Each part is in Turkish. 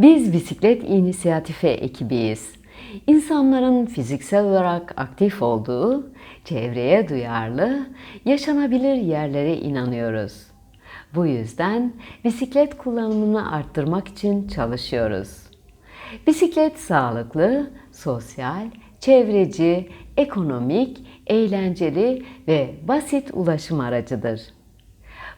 Biz bisiklet inisiyatifi ekibiyiz. İnsanların fiziksel olarak aktif olduğu, çevreye duyarlı, yaşanabilir yerlere inanıyoruz. Bu yüzden bisiklet kullanımını arttırmak için çalışıyoruz. Bisiklet sağlıklı, sosyal, çevreci, ekonomik, eğlenceli ve basit ulaşım aracıdır.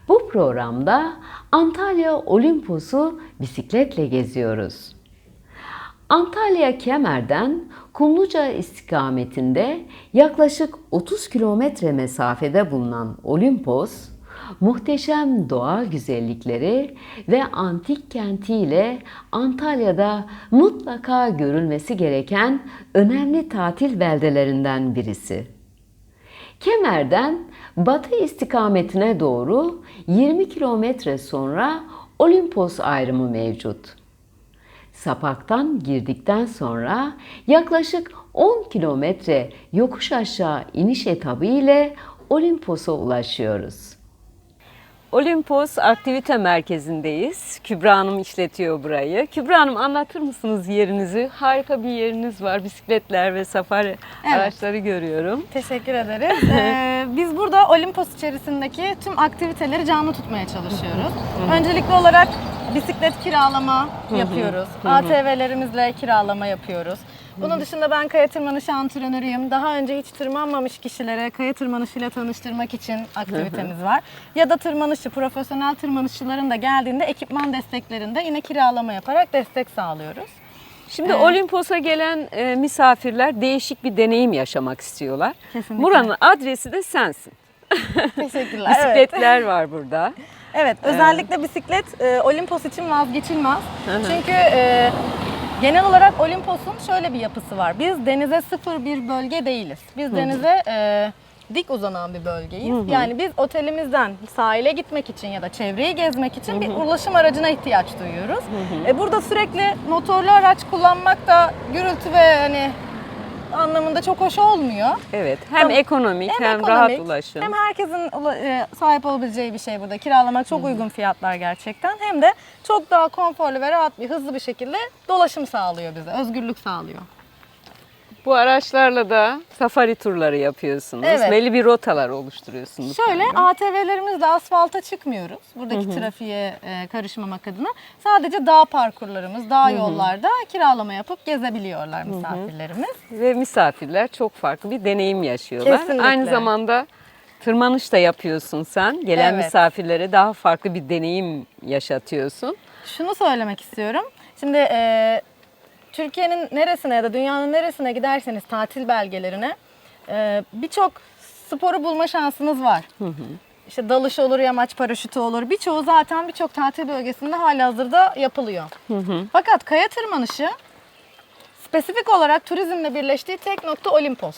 Bu programda Antalya Olimpos'u bisikletle geziyoruz. Antalya Kemer'den Kumluca istikametinde yaklaşık 30 kilometre mesafede bulunan Olimpos, muhteşem doğa güzellikleri ve antik kentiyle Antalya'da mutlaka görülmesi gereken önemli tatil beldelerinden birisi. Kemer'den batı istikametine doğru 20 kilometre sonra Olimpos ayrımı mevcut. Sapaktan girdikten sonra yaklaşık 10 kilometre yokuş aşağı iniş etabı ile Olimpos'a ulaşıyoruz. Olimpos Aktivite Merkezi'ndeyiz. Kübra Hanım işletiyor burayı. Kübra Hanım anlatır mısınız yerinizi? Harika bir yeriniz var. Bisikletler ve safari Evet. araçları görüyorum. Teşekkür ederiz. Ee, biz burada Olimpos içerisindeki tüm aktiviteleri canlı tutmaya çalışıyoruz. Öncelikli olarak bisiklet kiralama yapıyoruz. ATV'lerimizle kiralama yapıyoruz. Bunun dışında ben kaya tırmanışı antrenörüyüm. Daha önce hiç tırmanmamış kişilere kaya tırmanışıyla tanıştırmak için aktivitemiz var. Ya da tırmanışı, profesyonel tırmanışçıların da geldiğinde ekipman desteklerinde yine kiralama yaparak destek sağlıyoruz. Şimdi Evet. Olimpos'a gelen e, misafirler değişik bir deneyim yaşamak istiyorlar. Kesinlikle. Buranın adresi de sensin. Teşekkürler. Evet. Bisikletler var burada. Evet, özellikle bisiklet e, Olimpos için vazgeçilmez. Çünkü e, genel olarak Olimpos'un şöyle bir yapısı var. Biz denize sıfır bir bölge değiliz. Biz denize e, dik uzanan bir bölgeyiz. Yani biz otelimizden sahile gitmek için ya da çevreyi gezmek için bir ulaşım aracına ihtiyaç duyuyoruz. E, burada sürekli motorlu araç kullanmak da gürültü ve hani anlamında çok hoş olmuyor. Evet. Hem Tamam. ekonomik hem, Hem rahat ekonomik, ulaşım. Hem herkesin e, sahip olabileceği bir şey burada. Kiralamak çok uygun fiyatlar gerçekten. Hem de çok daha konforlu ve rahat bir hızlı bir şekilde dolaşım sağlıyor bize. Özgürlük sağlıyor. Bu araçlarla da safari turları yapıyorsunuz. Evet. Belli bir rotalar oluşturuyorsunuz. Şöyle galiba. ATV'lerimizle asfalta çıkmıyoruz. Buradaki trafiğe e, karışmamak adına. Sadece dağ parkurlarımız, dağ yollarda kiralama yapıp gezebiliyorlar misafirlerimiz. Ve misafirler çok farklı bir deneyim yaşıyorlar. Kesinlikle. Aynı zamanda tırmanış da yapıyorsun sen. Gelen Evet. misafirlere daha farklı bir deneyim yaşatıyorsun. Şunu söylemek istiyorum. Şimdi e, Türkiye'nin neresine ya da dünyanın neresine giderseniz tatil belgelerine e, birçok sporu bulma şansınız var. İşte dalış olur, yamaç paraşütü olur. Birçoğu zaten birçok tatil bölgesinde halihazırda yapılıyor. Fakat kaya tırmanışı spesifik olarak turizmle birleştiği tek nokta Olimpos.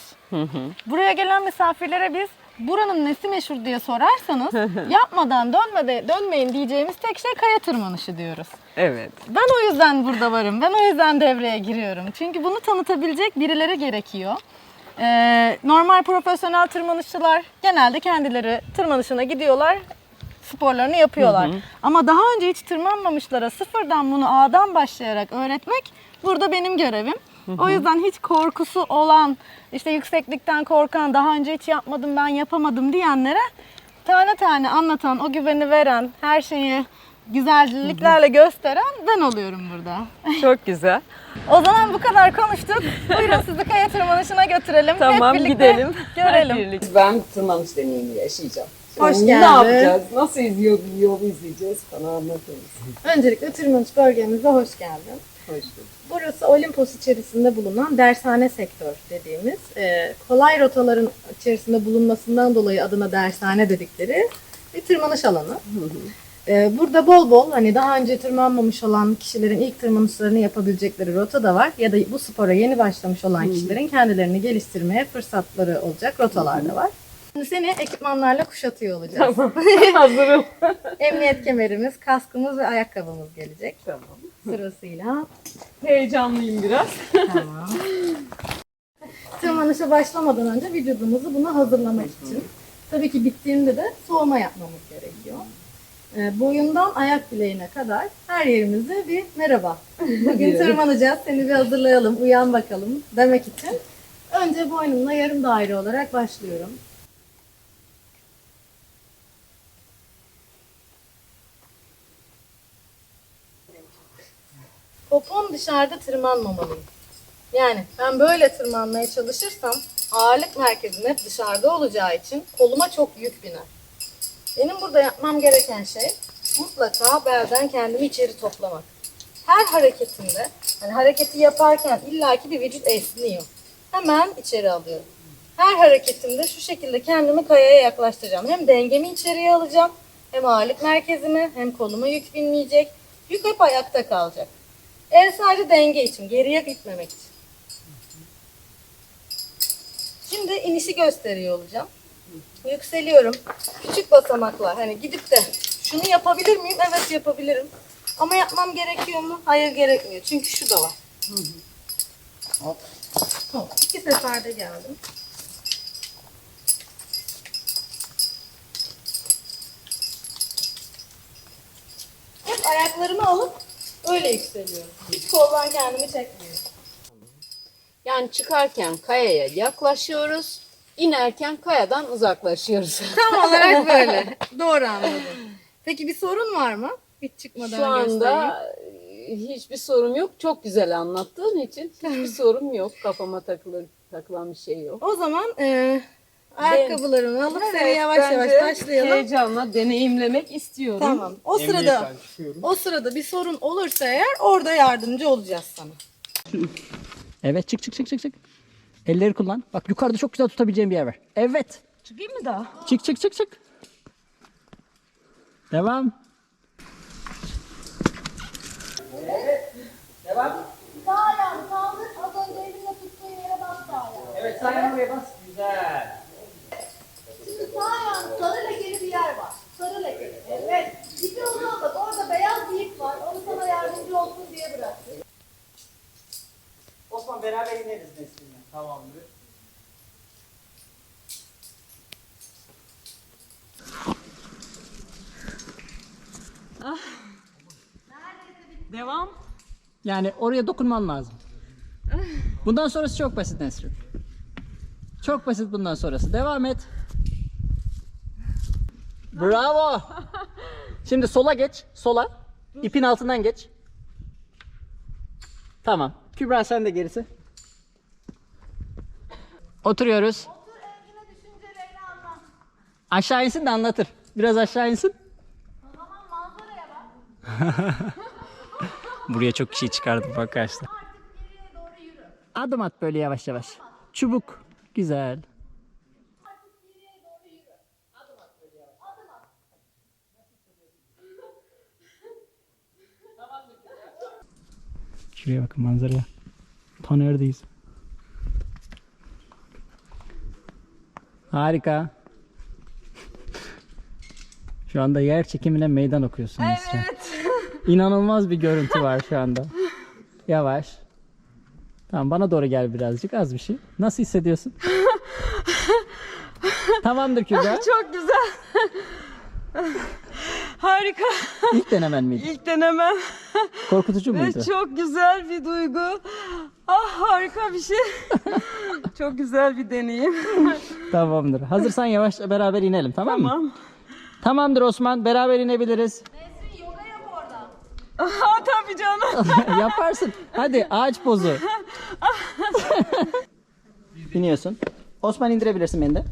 Buraya gelen misafirlere biz buranın nesi meşhur diye sorarsanız yapmadan dönmede, dönmeyin diyeceğimiz tek şey kaya tırmanışı diyoruz. Evet. Ben o yüzden burada varım. Ben o yüzden devreye giriyorum. Çünkü bunu tanıtabilecek birileri gerekiyor. Ee, normal profesyonel tırmanışçılar genelde kendileri tırmanışına gidiyorlar, sporlarını yapıyorlar. Ama daha önce hiç tırmanmamışlara sıfırdan bunu A'dan başlayarak öğretmek burada benim görevim. O yüzden hiç korkusu olan, işte yükseklikten korkan, daha önce hiç yapmadım ben yapamadım diyenlere tane tane anlatan, o güveni veren, her şeyi güzelliklerle gösteren ben oluyorum burada. Çok güzel. O zaman bu kadar konuştuk. Buyurun sizi kaya tırmanışına götürelim. Tamam Hep birlikte gidelim. Görelim. Hep birlikte. Ben tırmanış deneyimi yaşayacağım. Hoş geldin. Ne yapacağız? Nasıl izliyor bir yol izleyeceğiz? Bana anlatır mısın? Öncelikle tırmanış bölgemize hoş geldin. Burası Olimpos içerisinde bulunan dershane sektör dediğimiz e, kolay rotaların içerisinde bulunmasından dolayı adına dershane dedikleri bir tırmanış alanı. E, burada bol bol hani daha önce tırmanmamış olan kişilerin ilk tırmanışlarını yapabilecekleri rota da var ya da bu spora yeni başlamış olan kişilerin kendilerini geliştirmeye fırsatları olacak rotalar da var. Şimdi seni ekipmanlarla kuşatıyor olacağız. Hazırım. Emniyet kemerimiz, kaskımız ve ayakkabımız gelecek Tamam. sırasıyla. Heyecanlıyım biraz. Tamam. Tırmanışa başlamadan önce vücudumuzu buna hazırlamak için. Tabii ki bittiğinde de soğuma yapmamız gerekiyor. e, boyundan ayak bileğine kadar her yerimize bir merhaba. Bugün tırmanacağız. Seni bir hazırlayalım. Uyan bakalım demek için. Önce boynumla yarım daire olarak başlıyorum. Popom dışarıda tırmanmamalıyım. Yani ben böyle tırmanmaya çalışırsam ağırlık merkezim hep dışarıda olacağı için koluma çok yük biner. Benim burada yapmam gereken şey mutlaka belden kendimi içeri toplamak. Her hareketimde, hani hareketi yaparken illaki bir vücut esniyor. Hemen içeri alıyorum. Her hareketimde şu şekilde kendimi kayaya yaklaştıracağım. Hem dengemi içeriye alacağım, hem ağırlık merkezimi, hem koluma yük binmeyecek. Yük hep ayakta kalacak. El sadece denge için, geriye gitmemek için. Şimdi inişi gösteriyor olacağım. Yükseliyorum. Küçük basamaklar. Hani gidip de şunu yapabilir miyim? Evet yapabilirim. Ama yapmam gerekiyor mu? Hayır gerekmiyor. Çünkü şu da var. Hop. İki seferde geldim. Hep ayaklarımı alıp öyle yükseliyorum. Hiç koldan kendimi çekmiyorum. Yani çıkarken kayaya yaklaşıyoruz, inerken kayadan uzaklaşıyoruz. Tam olarak böyle. Doğru anladım. Peki bir sorun var mı? Hiç çıkmadan Şu anda hiçbir sorum yok. Çok güzel anlattığın için hiçbir sorum yok. Kafama takılır, takılan bir şey yok. O zaman e, ayakkabılarımı alıp seni yavaş yavaş başlayalım. Heyecanla deneyimlemek istiyorum. Tamam. O sırada o sırada bir sorun olursa eğer orada yardımcı olacağız sana. Evet çık çık çık çık çık. Elleri kullan. Bak yukarıda çok güzel tutabileceğin bir yer var. Evet. Çıkayım mı daha? Çık çık çık çık. Devam. Sağ ayağını kaldır. Az önce elinle tuttuğun yere bas sağ ayağını. Evet sağ ayağını bas. Güzel. Şimdi sağ ayağın sarı lekeli bir yer var. Sarı lekeli. Evet. İpi ona bak. Orada beyaz bir ip var. Onu sana yardımcı olsun diye bıraktım. Beraber ineriz Nesrin'le. Tamamdır. Devam. Yani oraya dokunman lazım. Bundan sonrası çok basit Nesrin. Çok basit bundan sonrası. Devam et. Bravo. Şimdi sola geç. Sola. İpin altından geç. Tamam. Kübra sen de gerisi. Oturuyoruz. Aşağı insin de anlatır. Biraz aşağı insin. Buraya çok kişi çıkardım arkadaşlar. Adım at böyle yavaş yavaş. Çubuk. Güzel. Şuraya bakın manzaraya. Taner'deyiz. Harika. Şu anda yer çekimine meydan okuyorsun Nesrin. İnanılmaz bir görüntü var şu anda. Yavaş. Tamam bana doğru gel birazcık az bir şey. Nasıl hissediyorsun? Tamamdır Kübra. Çok güzel. Harika. İlk denemen miydi? İlk denemem. Korkutucu Ve muydu? çok güzel bir duygu. Ah harika bir şey. çok güzel bir deneyim. Tamamdır. Hazırsan yavaş beraber inelim tamam mı? Tamam. Tamamdır Osman beraber inebiliriz. Aha tabii canım. Yaparsın. Hadi ağaç pozu. İniyorsun. Osman indirebilirsin beni de.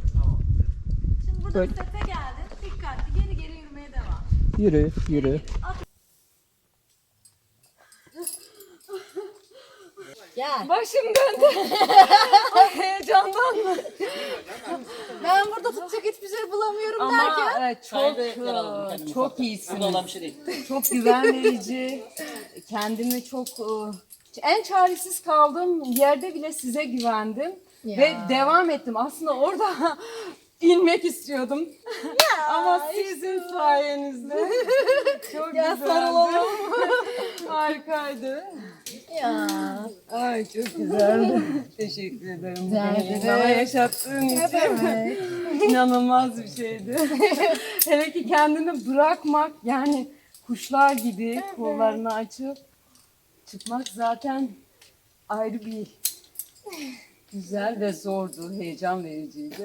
Şimdi burada Böyle. sete geldin. Dikkatli geri geri yürümeye devam. Yürü, yürü. Başım döndü. Heyecandan mı? Ben burada tutacak hiçbir şey bulamıyorum Ama derken. evet, çok e, çok iyisin. olan bir şey değil. Çok güven verici. Kendimi çok e, en çaresiz kaldığım yerde bile size güvendim Ya. ve devam ettim. Aslında orada inmek istiyordum. Ama sizin sayenizde çok Ya güzeldi. Harikaydı. Ya. Ay çok güzeldi. Teşekkür ederim. Ederim. Bana yaşattığın için inanılmaz bir şeydi. Hele ki kendini bırakmak yani kuşlar gibi kollarını açıp çıkmak zaten ayrı bir güzel ve zordu, heyecan vericiydi.